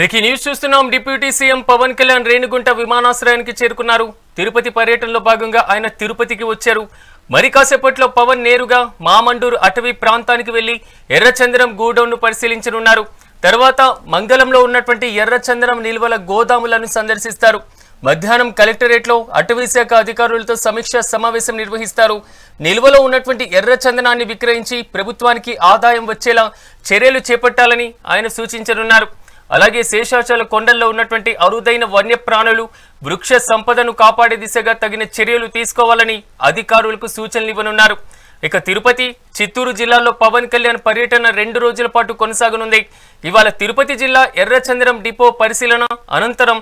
Breaking news చూస్తున్నాం. Deputy CM Pawan Kalyan Renigunta విమానాశ్రయానికి చేరుకున్నారు. తిరుపతి పర్యటనలో భాగంగా ఆయన తిరుపతికి వచ్చారు. మరి కాసేపట్లో పవన్ నేరుగా మామండూరు అటవీ ప్రాంతానికి వెళ్ళి ఎర్రచందనం గూడౌన్ను పరిశీలించనున్నారు. తర్వాత మంగళంలో ఉన్నటువంటి ఎర్రచందనం నిల్వల గోదాములను సందర్శిస్తారు. మధ్యాహ్నం కలెక్టరేట్లో అటవీ శాఖ అధికారులతో సమీక్ష సమావేశం నిర్వహిస్తారు. నిల్వలో ఉన్నటువంటి ఎర్ర చందనాన్ని విక్రయించి ప్రభుత్వానికి ఆదాయం వచ్చేలా చర్యలు చేపట్టాలని ఆయన సూచించనున్నారు. అలాగే శేషాచల కొండల్లో ఉన్నటువంటి అరుదైన వన్యప్రాణులు వృక్ష సంపదను కాపాడే దిశగా తగిన చర్యలు తీసుకోవాలని అధికారులకు సూచనలు ఇవ్వనున్నారు. ఇక తిరుపతి చిత్తూరు జిల్లాలో పవన్ కళ్యాణ్ పర్యటన రెండు రోజుల పాటు కొనసాగనుంది. ఇవాళ తిరుపతి జిల్లా ఎర్రచందనం డిపో పరిశీలన అనంతరం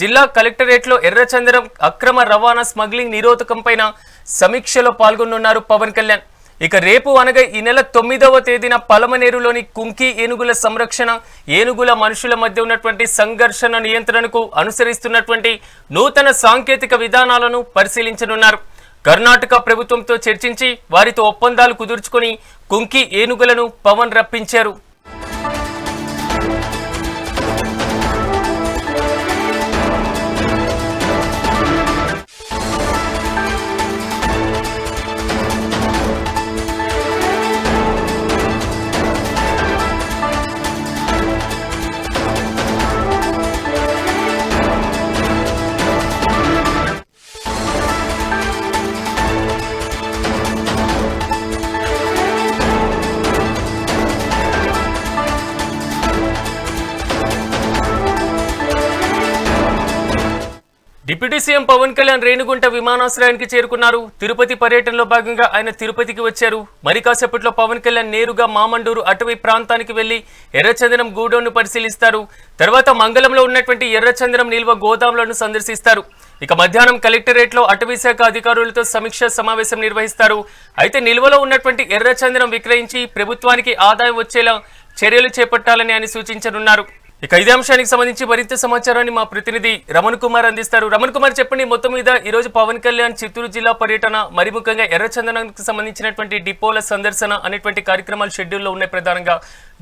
జిల్లా కలెక్టరేట్లో ఎర్రచందనం అక్రమ రవాణా స్మగ్లింగ్ నిరోధకంపైన సమీక్షలో పాల్గొనున్నారు పవన్ కళ్యాణ్. ఇక రేపు అనగా ఈ నెల తొమ్మిదవ తేదీన పలమనేరులోని కుంకి ఏనుగుల సంరక్షణ ఏనుగుల మనుషుల మధ్య ఉన్నటువంటి సంఘర్షణ నియంత్రణకు అనుసరిస్తున్నటువంటి నూతన సాంకేతిక విధానాలను పరిశీలించనున్నారు. కర్ణాటక ప్రభుత్వంతో చర్చించి వారితో ఒప్పందాలు కుదుర్చుకొని కుంకి ఏనుగులను పవన్ రప్పించారు. డిప్యూటీ సీఎం పవన్ కళ్యాణ్ రేణుగుంట విమానాశ్రయానికి చేరుకున్నారు. తిరుపతి పర్యటనలో భాగంగా ఆయన తిరుపతికి వచ్చారు. మరి కాసేపట్లో పవన్ కళ్యాణ్ నేరుగా మామండూరు అటవీ ప్రాంతానికి వెళ్ళి ఎర్రచందనం గూడౌన్ను పరిశీలిస్తారు. తర్వాత మంగళంలో ఉన్నటువంటి ఎర్రచందనం నిల్వ గోదాములను సందర్శిస్తారు. ఇక మధ్యాహ్నం కలెక్టరేట్లో అటవీ శాఖ అధికారులతో సమీక్ష సమావేశం నిర్వహిస్తారు. అయితే నిల్వలో ఉన్నటువంటి ఎర్రచందనం విక్రయించి ప్రభుత్వానికి ఆదాయం వచ్చేలా చర్యలు చేపట్టాలని ఆయన సూచించనున్నారు. ఇక ఇదే అంశానికి సంబంధించి మరింత సమాచారాన్ని మా ప్రతినిధి రమణ్ కుమార్ అందిస్తారు. రమణ్ కుమార్ చెప్పండి మొత్తం మీద ఈ రోజు పవన్ కళ్యాణ్ చిత్తూరు జిల్లా పర్యటన మరి ముఖ్యంగా ఎర్రచందనానికి సంబంధించినటువంటి డిపోల సందర్శన అనేటువంటి కార్యక్రమాలు షెడ్యూల్లో ఉన్నాయి ప్రధానంగా.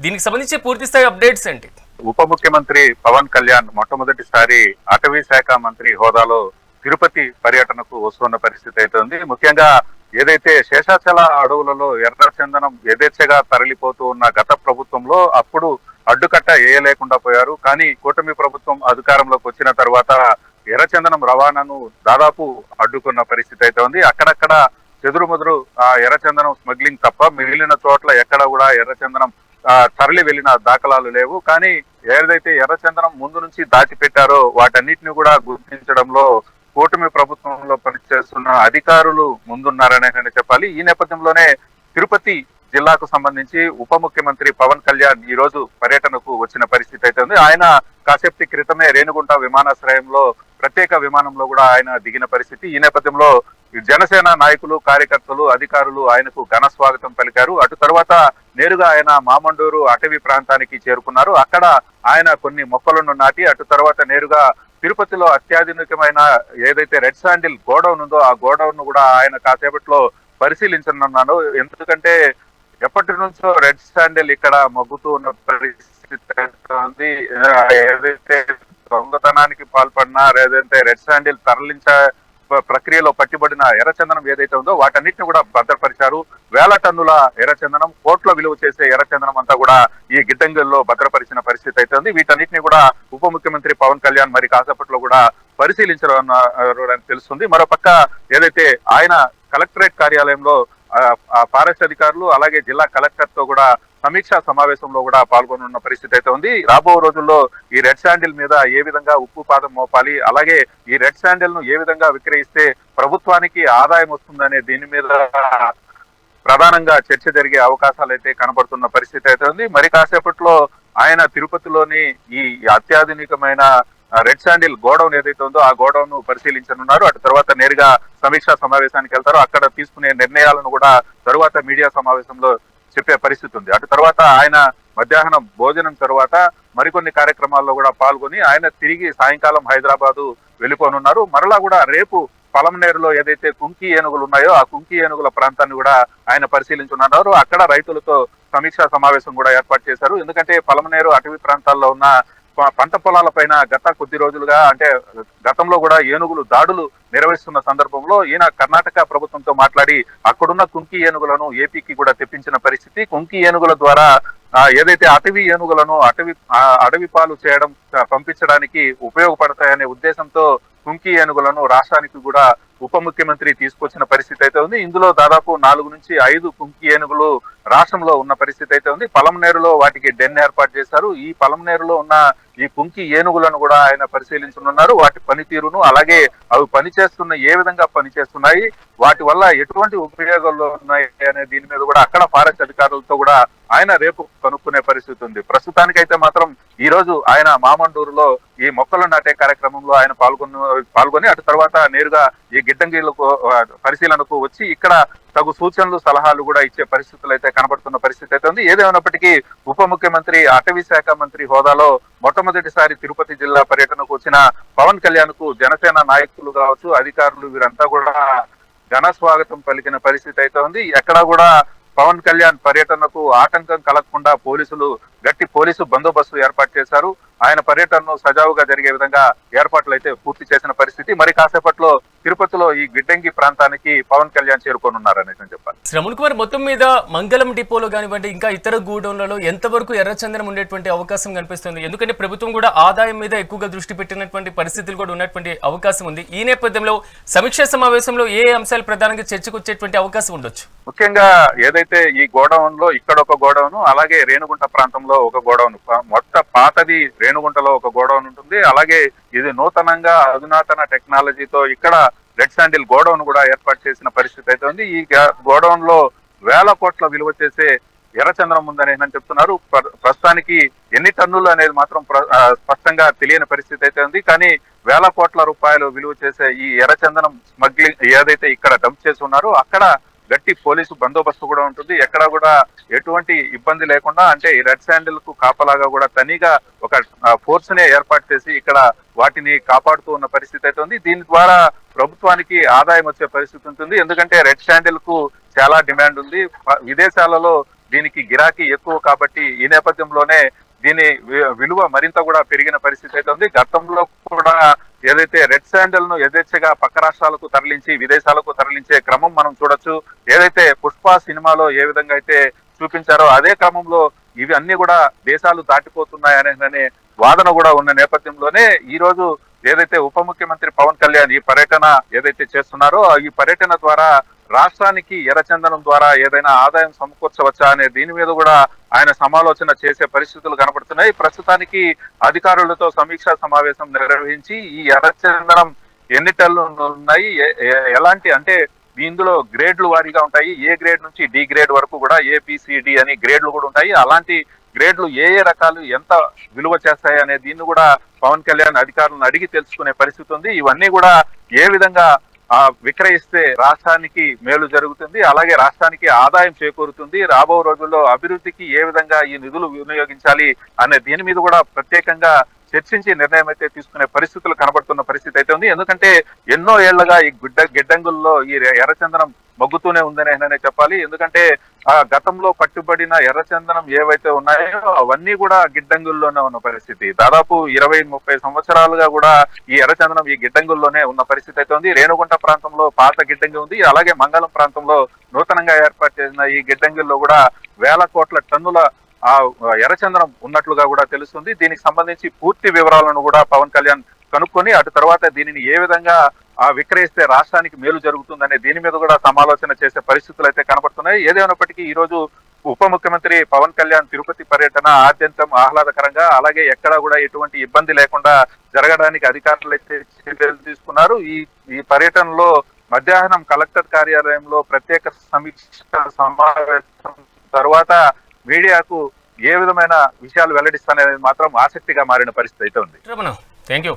దీనికి సంబంధించి పూర్తి స్థాయి అప్డేట్స్ ఏంటి? ఉప ముఖ్యమంత్రి పవన్ కళ్యాణ్ మొట్టమొదటిసారి అటవీ శాఖ మంత్రి హోదాలో తిరుపతి పర్యటనకు వస్తున్న పరిస్థితి అయితే ఉంది ముఖ్యంగా ఏదైతే శేషాచల అడవులలో ఎర్ర చందనం యథేచ్ఛగా తరలిపోతూ ఉన్న గత ప్రభుత్వంలో అప్పుడు అడ్డుకట్ట వేయలేకుండా పోయారు. కానీ కూటమి ప్రభుత్వం అధికారంలోకి వచ్చిన తర్వాత ఎర్రచందనం రవాణాను దాదాపు అడ్డుకున్న పరిస్థితి అయితే ఉంది. అక్కడక్కడ చెదురుమదురు ఆ ఎర్రచందనం స్మగ్లింగ్ తప్ప మిగిలిన చోట్ల ఎక్కడ కూడా ఎర్రచందనం తరలి వెళ్ళిన దాఖలాలు లేవు. కానీ ఏదైతే ఎర్రచందనం ముందు నుంచి దాచిపెట్టారో వాటన్నిటిని కూడా గుర్తించడంలో కూటమి ప్రభుత్వంలో పనిచేస్తున్న అధికారులు ముందున్నారనే నేను చెప్పాలి. ఈ నేపథ్యంలోనే తిరుపతి జిల్లాకు సంబంధించి ఉప ముఖ్యమంత్రి పవన్ కళ్యాణ్ ఈ రోజు పర్యటనకు వచ్చిన పరిస్థితి అయితే ఉంది. ఆయన కాసేపటి క్రితమే రేణుగుంట విమానాశ్రయంలో ప్రత్యేక విమానంలో కూడా ఆయన దిగిన పరిస్థితి. ఈ నేపథ్యంలో జనసేన నాయకులు కార్యకర్తలు అధికారులు ఆయనకు ఘన స్వాగతం పలికారు. అటు తర్వాత నేరుగా ఆయన మామండూరు అటవీ ప్రాంతానికి చేరుకున్నారు. అక్కడ ఆయన కొన్ని మొక్కలను నాటి అటు తర్వాత నేరుగా తిరుపతిలో అత్యాధునికమైన ఏదైతే రెడ్ శాండిల్ గోడౌన్ ఉందో ఆ గోడౌన్ను కూడా ఆయన కాసేపట్లో పరిశీలించనున్నాను ఎందుకంటే ఎప్పటి నుంచో రెడ్ స్టాండిల్ ఇక్కడ మగ్గుతూ ఉన్న పరిస్థితి ఉంది? ఏదైతే దొంగతనానికి పాల్పడినా లేదంటే రెడ్ స్టాండిల్ తరలించ ప్రక్రియలో పట్టిబడిన ఎర్రచందనం ఏదైతే ఉందో వాటన్నిటిని కూడా భద్రపరిచారు. వేల టన్నుల ఎర్రచందనం కోట్ల విలువ చేసే ఎర్రచందనం అంతా కూడా ఈ గిడ్డంగుల్లో భద్రపరిచిన పరిస్థితి అయితే ఉంది. వీటన్నిటిని కూడా ఉప ముఖ్యమంత్రి పవన్ కళ్యాణ్ మరి కాసేపట్లో కూడా పరిశీలించారు అని తెలుస్తుంది. మరోపక్క ఏదైతే ఆయన కలెక్టరేట్ కార్యాలయంలో ఫారెస్ట్ అధికారులు అలాగే జిల్లా కలెక్టర్తో కూడా సమీక్షా సమావేశంలో కూడా పాల్గొనున్న పరిస్థితి అయితే ఉంది. రాబో రోజుల్లో ఈ రెడ్ శాండిల్ మీద ఏ విధంగా ఉప్పు పాదం మోపాలి అలాగే ఈ రెడ్ శాండిల్ను ఏ విధంగా విక్రయిస్తే ప్రభుత్వానికి ఆదాయం వస్తుందనే దీని మీద ప్రధానంగా చర్చ జరిగే అవకాశాలు అయితే కనబడుతున్న పరిస్థితి అయితే ఉంది. మరి కాసేపట్లో ఆయన తిరుపతిలోని ఈ అత్యాధునికమైన రెడ్ శాండిల్ గోడౌన్ ఏదైతే ఉందో ఆ గోడౌన్ను పరిశీలించనున్నారు. అటు తర్వాత నేరుగా సమీక్షా సమావేశానికి వెళ్తారు అక్కడ తీసుకునే నిర్ణయాలను కూడా తరువాత మీడియా సమావేశంలో చెప్పే పరిస్థితి ఉంది. అటు తర్వాత ఆయన మధ్యాహ్నం భోజనం తర్వాత మరికొన్ని కార్యక్రమాల్లో కూడా పాల్గొని ఆయన తిరిగి సాయంకాలం హైదరాబాదు వెళ్ళిపోనున్నారు. మరలా కూడా రేపు పలమనేరులో ఏదైతే కుంకి ఏనుగులు ఉన్నాయో ఆ కుంకి ఏనుగుల ప్రాంతాన్ని కూడా ఆయన పరిశీలించున్నారు అక్కడ రైతులతో సమీక్షా సమావేశం కూడా ఏర్పాటు చేశారు. ఎందుకంటే పలమనేరు అటవీ ప్రాంతాల్లో ఉన్న పంట పొలాల పైన గత కొద్ది రోజులుగా అంటే గతంలో కూడా ఏనుగులు దాడులు నిర్వహిస్తున్న సందర్భంలో ఈయన కర్ణాటక ప్రభుత్వంతో మాట్లాడి అక్కడున్న కుంకి ఏనుగులను ఏపీకి కూడా తెప్పించిన పరిస్థితి. కుంకి ఏనుగుల ద్వారా ఏదైతే అటవీ ఏనుగులను అటవీ అడవి పాలు చేయడం పంపించడానికి ఉపయోగపడతాయనే ఉద్దేశంతో కుంకి ఏనుగులను రాష్ట్రానికి కూడా ఉప ముఖ్యమంత్రి తీసుకొచ్చిన పరిస్థితి అయితే ఉంది. ఇందులో దాదాపు నాలుగు నుంచి ఐదు కుంకి ఏనుగులు రాష్ట్రంలో ఉన్న పరిస్థితి అయితే ఉంది. పలంనేరులో వాటికి డెన్ ఏర్పాటు చేశారు. ఈ పలంనేరులో ఉన్న ఈ కుంకి ఏనుగులను కూడా ఆయన పరిశీలించనున్నారు. వాటి పనితీరును అలాగే అవి పనిచేస్తున్న ఏ విధంగా పనిచేస్తున్నాయి వాటి వల్ల ఎటువంటి ఉపయోగాలు ఉన్నాయి అనే దీని మీద కూడా అక్కడ ఫారెస్ట్ అధికారులతో కూడా ఆయన రేపు కనుక్కునే పరిస్థితి ఉంది. ప్రస్తుతానికైతే మాత్రం ఈ రోజు ఆయన మామండూరులో ఈ మొక్కలు నాటే కార్యక్రమంలో ఆయన పాల్గొన్న పాల్గొని అటు తర్వాత నేరుగా ఈ గిడ్డంగిలకు పరిశీలనకు వచ్చి ఇక్కడ తగు సూచనలు సలహాలు కూడా ఇచ్చే పరిస్థితులు అయితే కనబడుతున్న పరిస్థితి అయితే ఉంది. ఏదేమైనప్పటికీ ఉప ముఖ్యమంత్రి అటవీ శాఖ మంత్రి హోదాలో మొట్టమొదటిసారి తిరుపతి జిల్లా పర్యటనకు వచ్చిన పవన్ కళ్యాణ్కు జనసేన నాయకులు కావచ్చు అధికారులు వీరంతా కూడా ఘన స్వాగతం పలికిన పరిస్థితి అయితే ఉంది. ఎక్కడా కూడా పవన్ కళ్యాణ్ పర్యటనకు ఆటంకం కలగకుండా పోలీసులు గట్టి పోలీసు బందోబస్తు ఏర్పాటు చేశారు. ఆయన పర్యటనను సజావుగా జరిగే విధంగా ఏర్పాట్లు అయితే పూర్తి చేసిన పరిస్థితి. మరి కాసేపట్లో తిరుపతిలో ఈ గిడ్డంగి ప్రాంతానికి పవన్ కళ్యాణ్ చేరుకోనున్నారనేసి నేను చెప్పాలి. శ్రవణ్ కుమార్ మొత్తం మీద మంగళం డిపోలో కానివ్వండి ఇంకా ఇతర గూడౌన్లలో ఎంతవరకు ఎర్రచందనం ఉండేటువంటి అవకాశం కనిపిస్తుంది? ఎందుకంటే ప్రభుత్వం కూడా ఆదాయం మీద ఎక్కువగా దృష్టి పెట్టినటువంటి పరిస్థితులు కూడా ఉన్నటువంటి అవకాశం ఉంది. ఈ నేపథ్యంలో సమీక్షా సమావేశంలో ఏ అంశాలు ప్రధానంగా చర్చకు వచ్చేటువంటి అవకాశం ఉండొచ్చు? ముఖ్యంగా ఏదైతే ఈ గోడౌన్లో ఇక్కడ ఒక గోడౌన్ అలాగే రేణుగుంట ప్రాంతంలో ఒక గోడౌన్. మొత్తం పాతది రేణుగుంటలో ఒక గోడౌన్ ఉంటుంది. అలాగే ఇది నూతనంగా అధునాతన టెక్నాలజీతో ఇక్కడ రెడ్ శాండిల్ గోడౌన్ కూడా ఏర్పాటు చేసిన పరిస్థితి అయితే ఉంది. ఈ గోడౌన్లో వేల కోట్ల విలువ చేసే ఎర్రచంద్రం ఉందని ఆయన చెప్తున్నారు? ప్ర- ప్రస్తుతానికి ఎన్ని టన్నులు అనేది మాత్రం స్పష్టంగా తెలియని పరిస్థితి అయితే ఉంది. కానీ వేల కోట్ల రూపాయలు విలువ చేసే ఈ ఎర్రచందనం స్మగ్లింగ్ ఏదైతే ఇక్కడ డంప్ చేసి ఉన్నారో అక్కడ గట్టి పోలీసు బందోబస్తు కూడా ఉంటుంది. ఎక్కడ కూడా ఎటువంటి ఇబ్బంది లేకుండా అంటే ఈ రెడ్ శాండిల్కు కాపలాగా కూడా తనిగా ఒక ఫోర్స్ నే ఏర్పాటు చేసి ఇక్కడ వాటిని కాపాడుతూ ఉన్న పరిస్థితి అయితే ఉంది. దీని ద్వారా ప్రభుత్వానికి ఆదాయం వచ్చే పరిస్థితి ఉంటుంది. ఎందుకంటే రెడ్ శాండిల్కు చాలా డిమాండ్ ఉంది. విదేశాలలో దీనికి గిరాకీ ఎక్కువ కాబట్టి ఈ నేపథ్యంలోనే దీని వి- విలువ మరింత కూడా పెరిగిన పరిస్థితి అయితే ఉంది. గతంలో కూడా ఏదైతే రెడ్ శాండల్ను యథేచ్ఛగా పక్క రాష్ట్రాలకు తరలించి విదేశాలకు తరలించే క్రమం మనం చూడొచ్చు. ఏదైతే పుష్ప సినిమాలో ఏ విధంగా అయితే చూపించారో అదే క్రమంలో ఇవి అన్ని కూడా దేశాలు దాటిపోతున్నాయి అనే వాదన కూడా ఉన్న నేపథ్యంలోనే ఈ రోజు ఏదైతే ఉప ముఖ్యమంత్రి పవన్ కళ్యాణ్ ఈ పర్యటన ఏదైతే చేస్తున్నారో ఈ పర్యటన ద్వారా రాష్ట్రానికి ఎర్రచందనం ద్వారా ఏదైనా ఆదాయం సమకూర్చవచ్చా అనే దీని మీద కూడా ఆయన సమాలోచన చేసే పరిస్థితులు కనబడుతున్నాయి ప్రస్తుతానికి అధికారులతో సమీక్షా సమావేశం నిర్వహించి ఈ ఎర్రచందనం ఎన్ని టన్నులు ఉన్నాయి ఎలాంటి అంటే ఇందులో గ్రేడ్లు వారీగా ఉంటాయి. ఏ గ్రేడ్ నుంచి డి గ్రేడ్ వరకు కూడా ఏపీసీడి అని గ్రేడ్లు కూడా ఉంటాయి. అలాంటి గ్రేడ్లు ఏ ఏ రకాలు ఎంత విలువ చేస్తాయి అనే దీన్ని కూడా పవన్ కళ్యాణ్ అధికారులను అడిగి తెలుసుకునే పరిస్థితి ఉంది. ఇవన్నీ కూడా ఏ విధంగా ఆ విక్రయిస్తే రాష్ట్రానికి మేలు జరుగుతుంది అలాగే రాష్ట్రానికి ఆదాయం చేకూరుతుంది రాబో రోజుల్లో అభివృద్ధికి ఏ విధంగా ఈ నిధులు వినియోగించాలి అనే దీని మీద కూడా ప్రత్యేకంగా చర్చించి నిర్ణయం అయితే తీసుకునే పరిస్థితులు కనబడుతున్న పరిస్థితి అయితే ఉంది. ఎందుకంటే ఎన్నో ఏళ్ళుగా ఈ గుడ్డ గిడ్డంగుల్లో ఈ ఎర్రచందనం మగ్గుతూనే ఉందని చెప్పాలి. ఎందుకంటే ఆ గతంలో పట్టుబడిన ఎర్రచందనం ఏవైతే ఉన్నాయో అవన్నీ కూడా గిడ్డంగుల్లోనే ఉన్న పరిస్థితి. దాదాపు ఇరవై ముప్పై సంవత్సరాలుగా కూడా ఈ ఎర్రచందనం ఈ గిడ్డంగుల్లోనే ఉన్న పరిస్థితి అయితే ఉంది. రేణుగుంట ప్రాంతంలో పాత గిడ్డంగి ఉంది. అలాగే మంగళం ప్రాంతంలో నూతనంగా ఏర్పాటు చేసిన ఈ గిడ్డంగుల్లో కూడా వేల కోట్ల టన్నుల ఆ ఎర్రచందనం ఉన్నట్లుగా కూడా తెలుస్తుంది. దీనికి సంబంధించి పూర్తి వివరాలను కూడా పవన్ కళ్యాణ్ కనుక్కొని అటు తర్వాత దీనిని ఏ విధంగా ఆ విక్రయిస్తే రాష్ట్రానికి మేలు జరుగుతుందనే దీని మీద కూడా సమాలోచన చేసే పరిస్థితులు అయితే కనబడుతున్నాయి. ఏదేమైనప్పటికీ ఈ రోజు ఉప ముఖ్యమంత్రి పవన్ కళ్యాణ్ తిరుపతి పర్యటన ఆద్యంతం ఆహ్లాదకరంగా అలాగే ఎక్కడా కూడా ఎటువంటి ఇబ్బంది లేకుండా జరగడానికి అధికారులు అయితే చర్యలు తీసుకున్నారు. ఈ ఈ పర్యటనలో మధ్యాహ్నం కలెక్టర్ కార్యాలయంలో ప్రత్యేక సమీక్ష సమావేశం తర్వాత మీడియాకు ఏ విధమైన విషయాలు వెల్లడిస్తాననేది మాత్రం ఆసక్తిగా మారిన పరిస్థితి అయితే ఉంది. Thank you